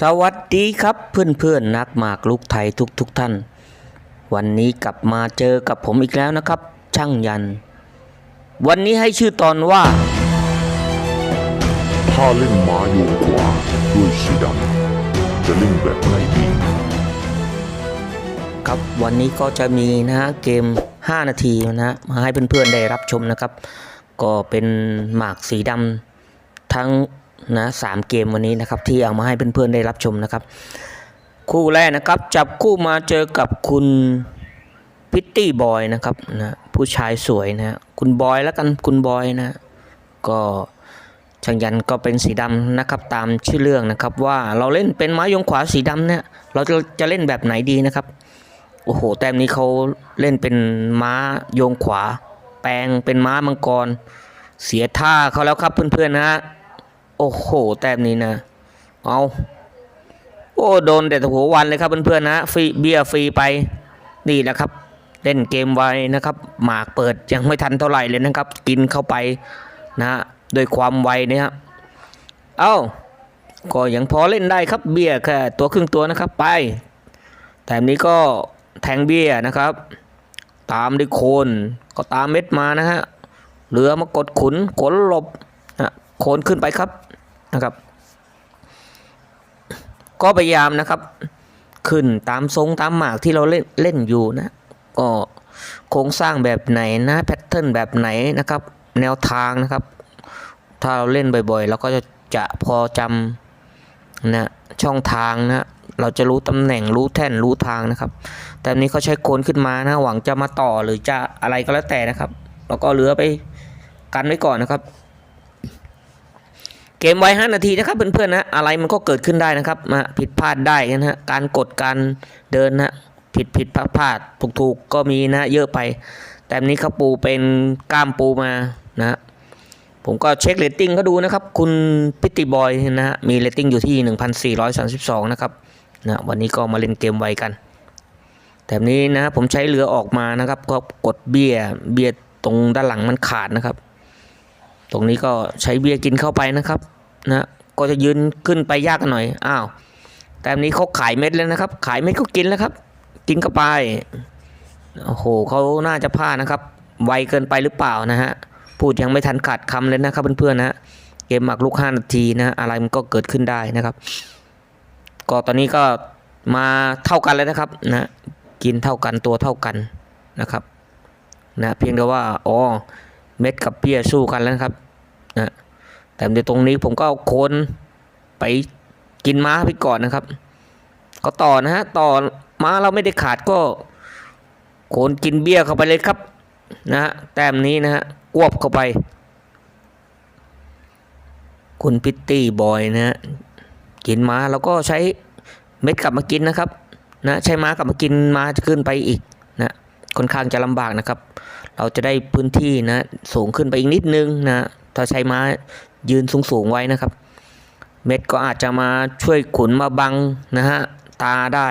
สวัสดีครับเพื่อนๆนักหมากลูกไทยทุกๆทท่าน วันนี้กลับมาเจอกับผมอีกแล้วนะครับ ช่างยัน วันนี้ให้ชื่อตอนว่า ถ้าเล่นม้าโยงขวาด้วยสีดำจะเล่นแบบไหนดีครับวันนี้ก็จะมีนะฮะเกม 5 นาทีนะฮะมาให้เพื่อนๆได้รับชมนะครับ ก็เป็นหมากสีดำทั้ง นะสามเกมวันนี้นะครับที่เอามาให้เพื่อนๆได้รับชมนะครับ คู่แรกนะครับจับคู่มาเจอกับคุณพิตตี้บอยนะครับนะผู้ชายสวยนะฮะคุณบอยแล้วกันคุณบอยนะก็ช่างยันก็เป็นสีดำนะครับตามชื่อเรื่องนะครับ ว่าเราเล่นเป็นไม้ยงขวาสีดำเนี่ยเราจะจะเล่นแบบไหนดีนะครับโอ้โหแต้มนี้เขาเล่นเป็นม้าโยงขวา แปลงเป็นม้ามังกร เสียท่าเขาแล้วครับเพื่อนๆนะฮะ โอ้โห แต้มนี้นะ เอาโอ้โดนแต่หัววันเลยครับเพื่อนๆนะฟรีเบียร์ฟรีไปนี่แหละครับ เล่นเกมไวนะครับ หมากเปิดยังไม่ทันเท่าไหร่เลยนะครับ กินเข้าไปนะฮะโดยความไวเนี่ยเอ้าก็ยังพอเล่นได้ครับเบียร์แค่ตัวครึ่งตัวนะครับไป แต่นี้ก็แทงเบียนะครับ ตามด้วยโคนก็ตามเม็ดมานะฮะเรือมากดขุนขนหลบนะโคนขึ้นไปครับ นะครับ ก็พยายามนะครับ ขึ้นตามทรงตามหมากที่เราเล่นเล่นอยู่นะ ก็โครงสร้างแบบไหนนะแพทเทิร์นแบบไหนนะครับ แนวทางนะครับ ถ้าเราเล่นบ่อยๆเราก็จะจะพอจำนะช่องทางนะเราจะรู้ตำแหน่งรู้แท่นรู้ทางนะครับ แต่นี้เขาใช้โคนขึ้นมานะหวังจะมาต่อหรือจะอะไรก็แล้วแต่นะครับ แล้วก็เหลือไปกันไว้ก่อนนะครับ กมไว้5นาทีนะครับเพื่อนๆนะอะไรมันก็เกิดขึ้นได้นะครับมาผิดพลาดได้นะฮะการกดการเดินนะผิดผิดพลาดพลาดถูกถูกก็มีนะเยอะไป แต่นนี้เขาปูเป็นกล้ามปูมานะผมก็เช็คเรตติ้งก็ดูนะครับ คุณพิติบอยนะฮะมีเรตติ้งอยู่ที่ 1432 นะครับนะวันนี้ก็มาเล่นเกมไวกัน แต่นี้นะผมใช้เรือออกมานะครับ ก็กดเบี้ยเบี้ยตรงด้านหลังมันขาดนะครับ ตรงนี้ก็ใช้เบี้ยกินเข้าไปนะครับ นะก็จะยืนขึ้นไปยากหน่อยอ้าวแต่นี้เขาขายเม็ดแล้วนะครับ ขายเม็ดก็กินแล้วครับ กินเข้าไปโอ้โหเขาน่าจะพลาดนะครับ ไวเกินไปหรือเปล่านะฮะพูดยังไม่ทันขาดคำเลยนะครับเพื่อนๆนะเกมหมากลุก5นาทีนะอะไรมันก็เกิดขึ้นได้นะครับ ก็ตอนนี้ก็มาเท่ากันแล้วนะครับนะกินเท่ากันตัวเท่ากันนะครับนะเพียงแต่ว่าอ๋อเม็ดกับเปี้ยสู้กันแล้วนะครับ แต่ในตรงนี้ผมก็เอาโคนไปกินม้าไปก่อนนะครับ ก็ต่อนะฮะต่อม้าเราไม่ได้ขาดก็โคนกินเบี้ยเข้าไปเลยครับนะฮะแต้มนี้นะฮะกวบเข้าไป คุณพิตตี้บอยนะฮะกินม้าแล้วก็ใช้เม็ดกลับมากินนะครับนะใช้ม้ากลับมากินม้าจะขึ้นไปอีกนะค่อนข้างจะลำบากนะครับ เราจะได้พื้นที่นะสูงขึ้นไปอีกนิดนึงนะถ้าใช้ม้า ยืนสูงสูงๆไว้นะครับ เม็ดก็อาจจะมาช่วยขุนมาบังนะฮะตาได้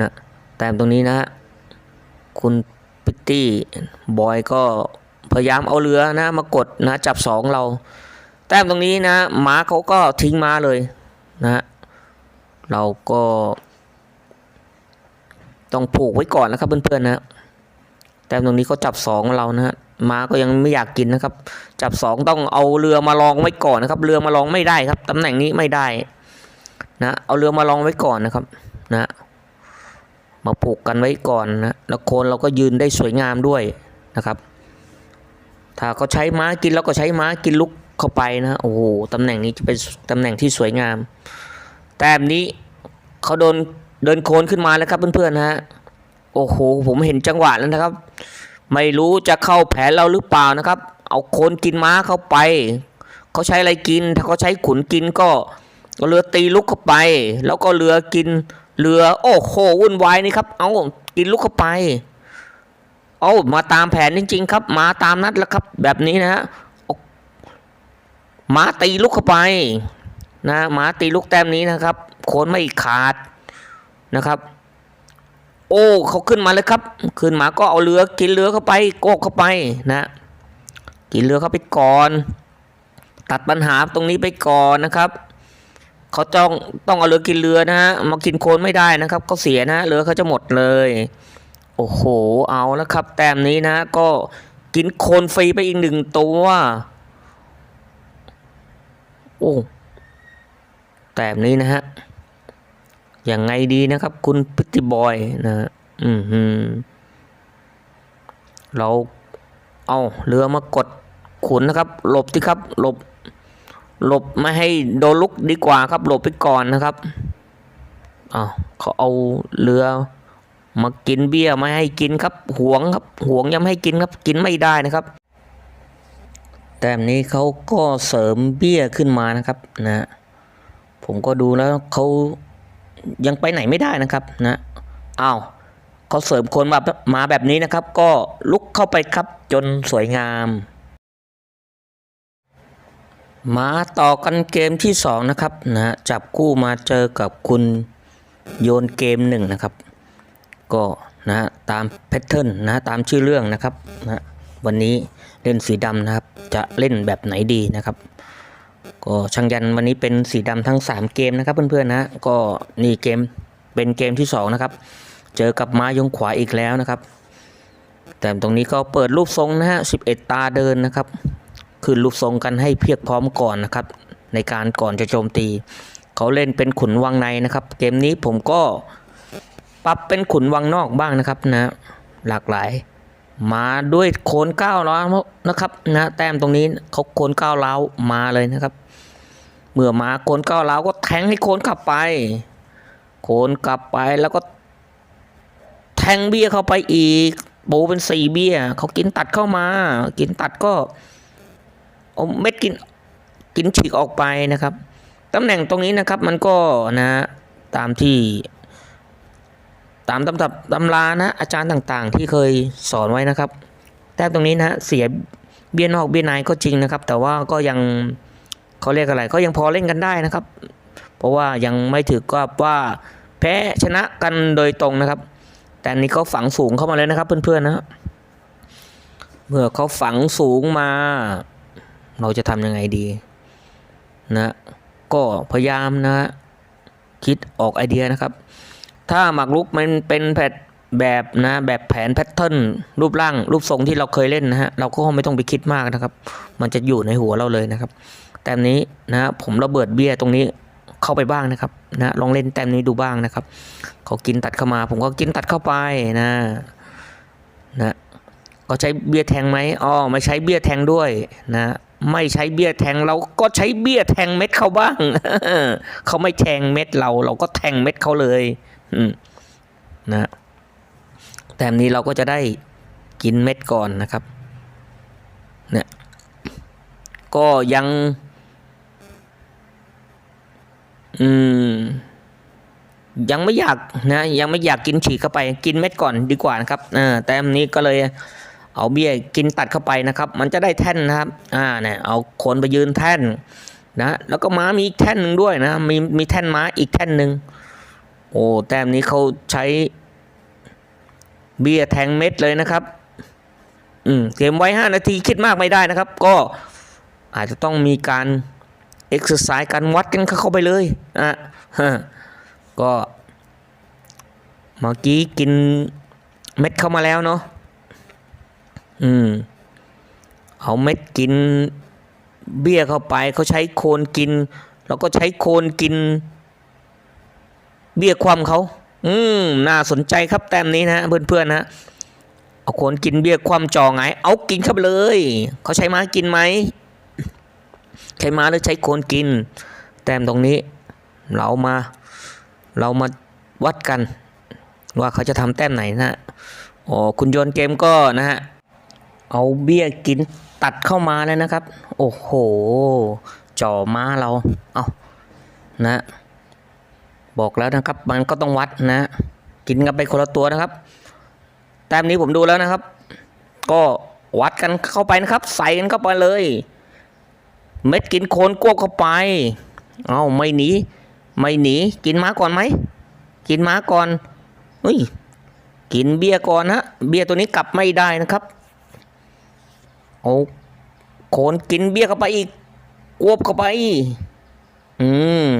นะแต่ตรงนี้นะฮะคุณพิตตี้บอยก็พยายามเอาเรือนะมากดนะจับสองเรา แต้มตรงนี้นะม้าเขาก็ทิ้งม้าเลยนะฮะเราก็ต้องผูกไว้ก่อนนะครับเพื่อนๆนะ แต้มตรงนี้เขาจับสองเรานะฮะ ม้าก็ยังไม่อยากกินนะครับ จับสองต้องเอาเรือมาลองไว้ก่อนนะครับ เรือมาลองไม่ได้ครับตำแหน่งนี้ไม่ได้นะเอาเรือมาลองไว้ก่อนนะครับนะมาผูกกันไว้ก่อนนะแล้วโคนเราก็ยืนได้สวยงามด้วยนะครับ ถ้าเขาใช้ม้ากินแล้วก็ใช้ม้ากินลุกเข้าไปนะโอ้โหตำแหน่งนี้จะเป็นตำแหน่งที่สวยงาม แต้มนี้เขาโดนเดินโคนขึ้นมาแล้วครับเพื่อนๆนะฮะโอ้โหผมเห็นจังหวะแล้วนะครับ ไม่รู้จะเข้าแผนเราหรือเปล่านะครับ เอาโคนกินม้าเข้าไป เขาใช้อะไรกิน ถ้าเขาใช้ขุนกินก็เรือตีลุกเข้าไป แล้วก็เรือกินเรือ โอ้โหวุ่นวายนี่ครับ เอากินลุกเข้าไปเอามาตามแผนจริง ๆ ครับ มาตามนัดแล้วครับ แบบนี้นะฮะม้าตีลุกเข้าไปนะม้าตีลูกแต้มนี้นะครับโคนไม่ขาดนะครับ โอ้เขาขึ้นมาเลยครับ ขึ้นมาก็เอาเรือกินเรือเข้าไปโกกเข้าไปนะ กินเรือเข้าไปก่อน ตัดปัญหาตรงนี้ไปก่อนนะครับเขาต้องต้องเอาเรือกินเรือนะฮะมากินโคลนไม่ได้นะครับเขาเสียนะเรือเขาจะหมดเลย โอ้โหเอาแล้วครับ แต้มนี้นะ ก็กินโคลนฟรีไปอีกหนึ่งตัวโอ้แต้มนี้นะฮะ อยังไงดีนะครับ คุณพิติบอยนะฮะอืมฮึเราเอาเรือมากดขุนนะครับ หลบที่ครับ หลบ หลบไม่ให้โดนลุกดีกว่าครับ หลบไปก่อนนะครับอ้าวเขาเอาเรือมากินเบี้ยไม่ให้กินครับหวงครับหวงยังไม่ให้กินครับ กินไม่ได้นะครับ แต้มนี้เขาก็เสริมเบี้ยขึ้นมานะครับนะ ผมก็ดูแล้วเขา ยังไปไหนไม่ได้นะครับนะอ้าวเขาเสริมคนมามาแบบนี้นะครับ ก็ลุกเข้าไปครับจนสวยงาม มาต่อกันเกมที่สองนะครับนะจับคู่มาเจอกับคุณโยนเกมหนึ่งนะครับ ก็นะตามแพทเทิร์นนะตามชื่อเรื่องนะครับนะวันนี้เล่นสีดำนะครับ จะเล่นแบบไหนดีนะครับ ก็ช่างยันวันนี้เป็นสีดำทั้ง 3 เกมนะครับเพื่อนๆนะก็นี่เกมเป็นเกมที่ 2 นะครับ เจอกับม้ายงขวาอีกแล้วนะครับ แต่ตรงนี้ก็เปิดรูปทรงนะฮะ11 ตาเดินนะครับขึ้นรูปทรงกันให้เพียบพร้อมก่อนนะครับ ในการก่อนจะโจมตี เขาเล่นเป็นขุนวังในนะครับ เกมนี้ผมก็ปรับเป็นขุนวังนอกบ้างนะครับนะหลากหลายมาด้วยโคนก้าวล้านะครับนะแต้มตรงนี้เขาโคนก้าวล้าวมาเลยนะครับ เมื่อมาโคนก้าวล้าวก็แทงให้โคนกลับไป โคนกลับไปแล้วก็ แทงเบี้ยเข้าไปอีกโบเป็นสี่เบี้ยเขากินตัดเข้ามา กินตัดก็เอาเม็ดกินกินฉีกออกไปนะครับตำแหน่งตรงนี้นะครับมันก็นะตามที่ ตามตำรับตำรานะอาจารย์ต่างๆ ที่เคยสอนไว้นะครับ แต้มตรงนี้นะเสียเบี้ยนอกเบี้ยในก็จริงนะครับ แต่ว่าก็ยัง เขาเรียกอะไรก็ยังพอเล่นกันได้นะครับ เพราะว่ายังไม่ถือกับว่าแพ้ชนะกันโดยตรงนะครับ แต่นนี้เขาฝังสูงเข้ามาเลยนะครับ เพื่อนๆนะเมื่อเขาฝังสูงมา เราจะทำยังไงดีนะก็พยายามนะคิดออกไอเดียนะครับ ถ้าหมากรุกมันเป็นแพทแบบนะแบบแผนแพทเทิร์นรูปร่างรูปทรงที่เราเคยเล่นนะฮะเราก็ไม่ต้องไปคิดมากนะครับ มันจะอยู่ในหัวเราเลยนะครับ แต้มนี้นะผมระเบิดเบี้ยตรงนี้เข้าไปบ้างนะครับนะลองเล่นแต้มนี้ดูบ้างนะครับเขากินตัดเข้ามา ผมก็กินตัดเข้าไปนะนะก็ใช้เบี้ยแทงไหมอ๋อไม่ใช้เบี้ยแทงด้วยนะไม่ใช้เบี้ยแทงเราก็ใช้เบี้ยแทงเม็ดเขาบ้าง เขาไม่แทงเม็ดเรา เราก็แทงเม็ดเขาเลยนะแต่อันนี้เราก็จะได้กินเม็ดก่อนนะครับเนี่ยก็ยัง อืม ยังไม่อยากนะ ยังไม่อยากกินฉีกเข้าไป กินเม็ดก่อนดีกว่านะครับอ่าแต่อันนี้ก็เลยเอาเบี้ยกินตัดเข้าไปนะครับ มันจะได้แท่นนะครับ อ่าเนี่ยเอาคนไปยืนแท่นนะแล้วก็ม้ามีอีกแท่นหนึ่งด้วยนะ มีมีแท่นม้าอีกแท่นหนึ่งโอ้แต้มนี้เขาใช้เบี้ยแทงเม็ดเลยนะครับ อืมเกมไว้ 5 นาทีคิดมากไม่ได้นะครับ ก็อาจจะต้องมีการ เอ็กซ์ไซส์การวัดกันเข้าไปเลยอะก็เมื่อกี้กินเม็ดเข้ามาแล้วเนาะอืมเอาเม็ดกินเบี้ยเข้าไปเขาใช้โคนกิน แล้วก็ใช้โคนกิน เบี้ยความเขาอืมน่าสนใจครับแต้มนี้นะเพื่อนๆนะเอาโคนกินเบี้ยความจอไง เอากินเข้าไปเลย เขาใช้ม้ากินไหม ใช้ม้าหรือใช้โคนกิน แต้มตรงนี้เรามาเรามาวัดกัน ว่าเขาจะทำแต้มไหนนะโอ้คุณโยนเกมก็นะฮะเอาเบี้ยกินตัดเข้ามาเลยนะครับ โอ้โหจ่อม้าเราเอานะ บอกแล้วนะครับมันก็ต้องวัดนะ กินกันไปคนละตัวนะครับ แต้มนี้ผมดูแล้วนะครับ ก็วัดกันเข้าไปนะครับ ใส่กันเข้าไปเลย เม็ดกินโคนกวบเข้าไป เอาไม่หนี ไม่หนี กินม้าก่อนไหม กินม้าก่อนเฮ้ย กินเบียร์ก่อนฮะ เบียร์ตัวนี้กลับไม่ได้นะครับเอาโคนกินเบียร์เข้าไปอีกกวบเข้าไป อืม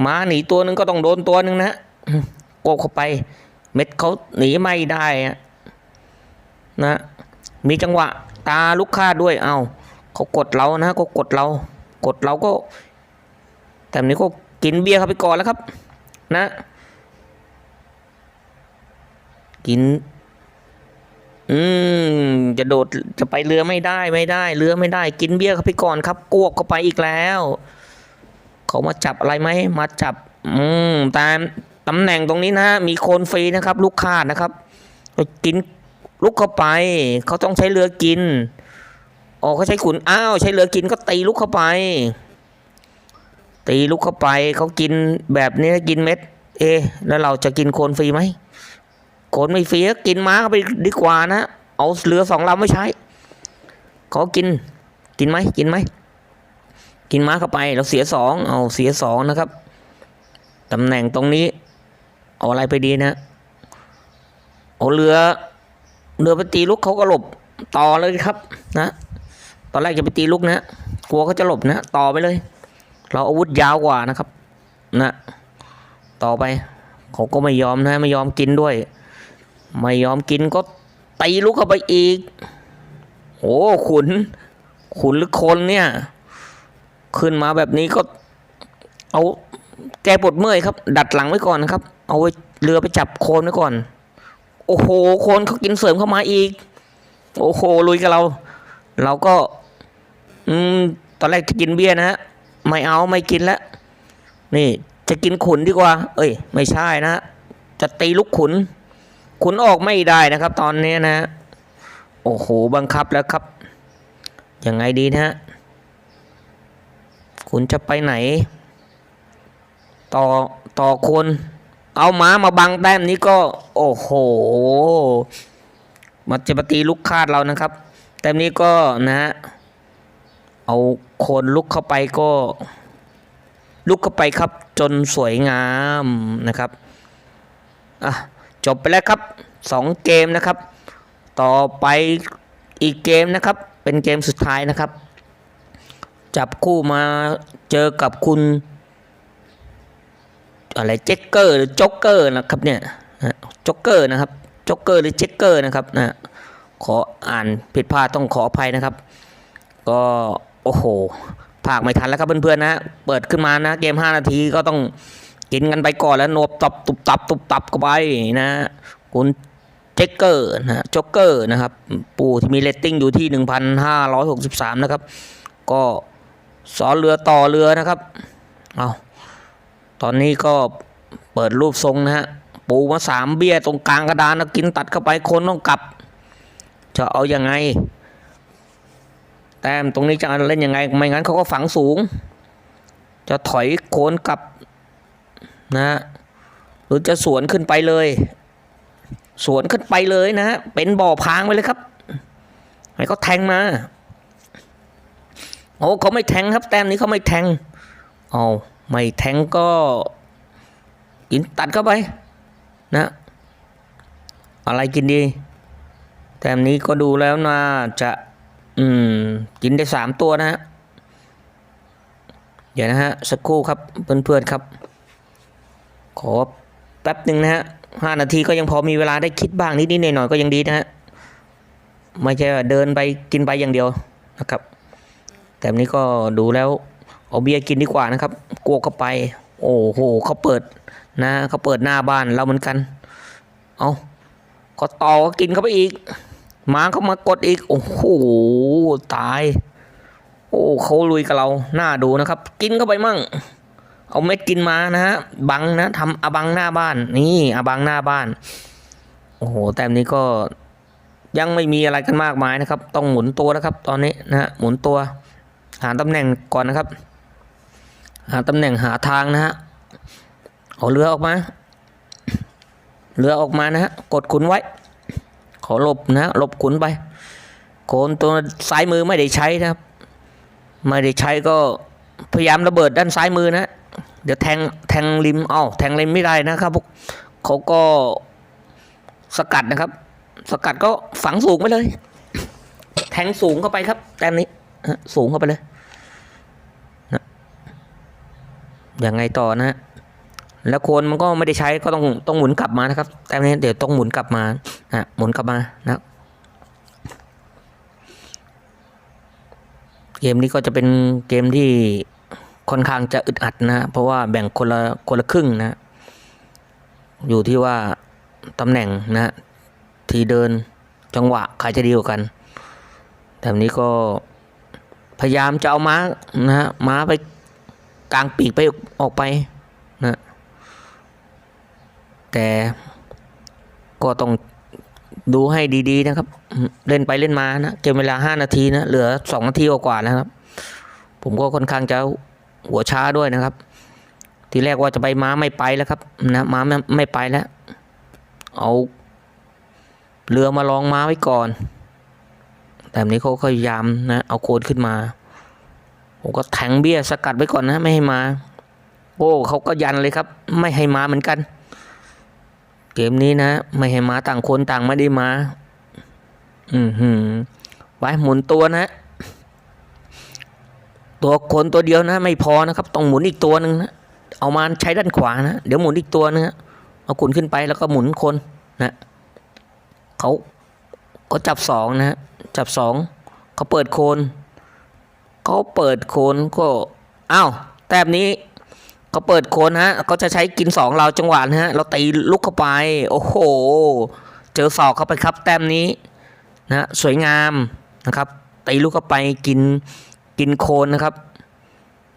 หมาหนีตัวหนึ่งก็ต้องโดนตัวหนึ่งนะโกบเข้าไป เม็ดเขาหนีไม่ได้อะนะ มีจังหวะ ตาลูกค้าด้วย เอา เขากดเรานะก็กดเรา กดเราก็แต่นี้ก็กินเบียร์เข้าไปก่อนแล้วครับ นะ กิน อืมจะโดดจะไปเรือไม่ได้ไม่ได้ เรือไม่ได้ กินเบียร์เข้าไปก่อนครับกวกเข้าไปอีกแล้ว เขามาจับอะไรไหมมาจับ อืมตามตำแหน่งตรงนี้นะมีโคนฟรีนะครับ ลูกค้านะครับกินลุกเข้าไป เขาต้องใช้เรือกิน อ๋อเขาใช้ขุนอ้าวใช้เรือกินก็ตีลุกเข้าไป ตีลุกเข้าไปเขากินแบบนี้กินเม็ด เอ แล้วเราจะกินโคนฟรีไหมโคนไม่ฟรีกินม้าเขาไปดีกว่านะเอาเรือสองลำไม่ใช้เขากินกินไหมกินไหมกินม้าเข้าไปเราเสียสองเอาเสียสองนะครับตำแหน่งตรงนี้ เอาอะไรไปดีนะเอาเรือเรือไปตีลูกเขาก็หลบต่อเลยครับนะ ตอนแรกจะไปตีลูกนะกลัวเขาจะหลบนะต่อไปเลย เราอาวุธยาวกว่านะครับนะต่อไปเขาก็ไม่ยอมนะไม่ยอมกินด้วย ไม่ยอมกินก็ตีลูกเข้าไปอีกโอ้ขุน ขุนหรือคนเนี่ย ขึ้นมาแบบนี้ก็เอาแกปวดเมื่อยครับ ดัดหลังไว้ก่อนนะครับ เอาไว้เรือไปจับโคนไว้ก่อน โอ้โห โคนเขากินเสริมเข้ามาอีก โอ้โหลุยกับเรา เราก็ อืม ตอนแรกจะกินเบียร์นะฮะ ไม่เอาไม่กินแล้ว นี่ จะกินขุนดีกว่า เอ้ย ไม่ใช่นะ จะตีลูกขุน ขุนออกไม่ได้นะครับ ตอนนี้นะ โอ้โห บังคับแล้วครับ ยังไงดีนะฮะคุณจะไปไหน ต่อ ต่อคน เอาม้ามาบังแต้มนี้ก็ โอ้โห มันจะมาตีลูกคาดเรานะครับ แต้มนี้ก็นะฮะเอาโคนลุกเข้าไปก็ ลุกเข้าไปครับจนสวยงามนะครับอะจบไปแล้วครับสองเกมนะครับ ต่อไปอีกเกมนะครับ เป็นเกมสุดท้ายนะครับ จับคู่มาเจอกับคุณอะไรเจ็กเกอร์หรือจ็อกเกอร์นะครับเนี่ยจ็อกเกอร์นะครับจ็อกเกอร์หรือเจ็กเกอร์นะครับนะ ขออ่านผิดพลาดต้องขออภัยนะครับ ก็โอ้โหภาคไม่ทันแล้วครับเพื่อนๆนะ เปิดขึ้นมานะ เกม 5 นาทีก็ต้องกินกันไปก่อนแล้วโนบตับตุบตับตุบตับเข้าไปนะคุณเจ็กเกอร์นะจ็อกเกอร์นะครับ ปูที่มีเรตติ้งอยู่ที่ 1,563 นะครับ ก็สอนเรือต่อเรือนะครับ เอาตอนนี้ก็เปิดรูปทรงนะฮะ ปูมาสามเบี้ยตรงกลางกระดานนะกินตัดเข้าไปคนต้องกลับ จะเอาอยัางไง แต้มตรงนี้จะเล่นยังไง ไม่งั้นเขาก็ฝังสูง จะถอยโคนกลับนะฮะหรือจะสวนขึ้นไปเลย สวนขึ้นไปเลยนะฮะเป็นบ่อพางไปเลยครับให้เขาแทงมาโอ้เขาไม่แทงครับ แต้มนี้เขาไม่แทงเอาไม่แทงก็กินตัดเข้าไปนะ อะไรกินดี แต้มนี้ก็ดูแล้วน่าจะ อืม กินได้สามตัวนะฮะ เดี๋ยวนะฮะ สักครู่ครับเพื่อนๆครับ ขอแป๊บหนึ่งนะฮะห้านาทีก็ยังพอมีเวลาได้คิดบ้างนิดๆหน่อยๆก็ยังดีนะฮะ ไม่ใช่ว่าเดินไปกินไปอย่างเดียวนะครับ แต่นี้ก็ดูแล้วเอาเบียร์กินดีกว่านะครับกลัวเข้าไป โอ้โหเขาเปิดนะเขาเปิดหน้าบ้านเราเหมือนกัน เอาก็ต่อก็กินเข้าไปอีก มาเขามากดอีก โอ้โห ตาย โอ้เขาลุยกับเรา หน้าดูนะครับ กินเข้าไปมั่ง เอาเม็ดกินมานะฮะ บังนะทำอบังหน้าบ้าน นี่อบังหน้าบ้าน โอ้โห แต่อันนี้ก็ยังไม่มีอะไรกันมากมายนะครับ ต้องหมุนตัวนะครับ ตอนนี้นะฮะ หมุนตัว หาตำแหน่งก่อนนะครับ หาตำแหน่งหาทางนะฮะ เอาเรือออกมา เรือออกมานะฮะ กดขุนไว้ ขอหลบนะหลบขุนไปโคนตัวซ้ายมือไม่ได้ใช้นะครับไม่ได้ใช้ก็พยายามระเบิดด้านซ้ายมือนะ เดี๋ยวแทงแทงริมอ้าวแทงริมไม่ได้นะครับพวกเขาก็สกัดนะครับ สกัดก็ฝังสูงไปเลย แทงสูงเข้าไปครับแต้มนี้สูงเข้าไปเลยนะยังไงต่อนะฮะ แล้วโคนมันก็ไม่ได้ใช้ก็ต้องต้องหมุนกลับมานะครับ แต่นี้เดี๋ยวต้องหมุนกลับมานะหมุนกลับมานะเกมนี้ก็จะเป็นเกมที่ค่อนข้างจะอึดอัดนะเพราะว่าแบ่งคนละคนละครึ่งนะ อยู่ที่ว่าตำแหน่งนะทีเดินจังหวะใครจะดีกว่ากันแต่วันนี้ก็พยายามจะเอาม้านะฮะม้าไปกลางปีกไปออกไป แต่ก็ต้องดูให้ดีๆนะครับ เล่นไปเล่นมานะเกมเวลาห้านาทีนะเหลือสองนาทีกว่านะครับ ผมก็ค่อนข้างจะหัวช้าด้วยนะครับ ทีแรกว่าจะไปม้าไม่ไปแล้วครับนะม้าไม่ไม่ไปแล้ว เอาเรือมาลองม้าไว้ก่อน แต่นี้เขาก็พยายามนะเอาโคนขึ้นมา ผมก็แทงเบี้ยสกัดไว้ก่อนนะ ไม่ให้มา โอ้เขาก็ยันเลยครับ ไม่ให้มาเหมือนกัน เกมนี้นะ ไม่ให้มาต่างคนต่างไม่ได้มา อือหือไว้หมุนตัวนะ ตัวคนตัวเดียวนะ ไม่พอนะครับ ต้องหมุนอีกตัวหนึ่งนะเอามาใช้ด้านขวานะ เดี๋ยวหมุนอีกตัวนะเอาขุนขึ้นไปแล้วก็หมุนคนนะเขาเขาจับสองนะฮะจับสองเขาเปิดโคนเขาเปิดโคนก็อ้าวแต้มนี้ เขาเปิดโคนฮะเขาจะใช้กินสองเราจังหวะนะฮะ เราตีลุกเข้าไป โอ้โห เจอศอกเข้าไปครับ แต้มนี้นะสวยงามนะครับตีลูกเข้าไปกินกินโคนนะครับ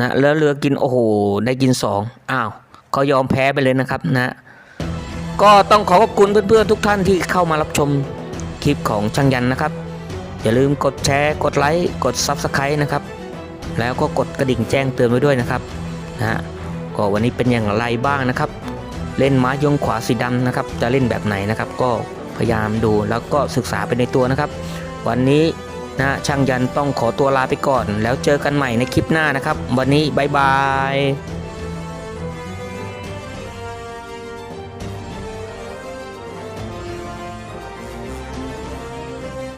นะแล้วเรือกินโอ้โหได้กินสองอ้าวเขายอมแพ้ไปเลยนะครับนะก็ต้องขอขอบคุณเพื่อนๆทุกท่านที่เข้ามารับชมคลิปของช่างยันนะครับ อย่าลืมกดแชร์กดไลค์กด Subscribe นะครับ แล้วก็กดกระดิ่งแจ้งเตือนไว้ด้วยนะครับนะฮะ ก็วันนี้เป็นอย่างไรบ้างนะครับ เล่นม้ายงขวาสีดำนะครับ จะเล่นแบบไหนนะครับ ก็พยายามดูแล้วก็ศึกษาไปในตัวนะครับ วันนี้นะช่างยันต้องขอตัวลาไปก่อน แล้วเจอกันใหม่ในคลิปหน้านะครับ วันนี้บายบาย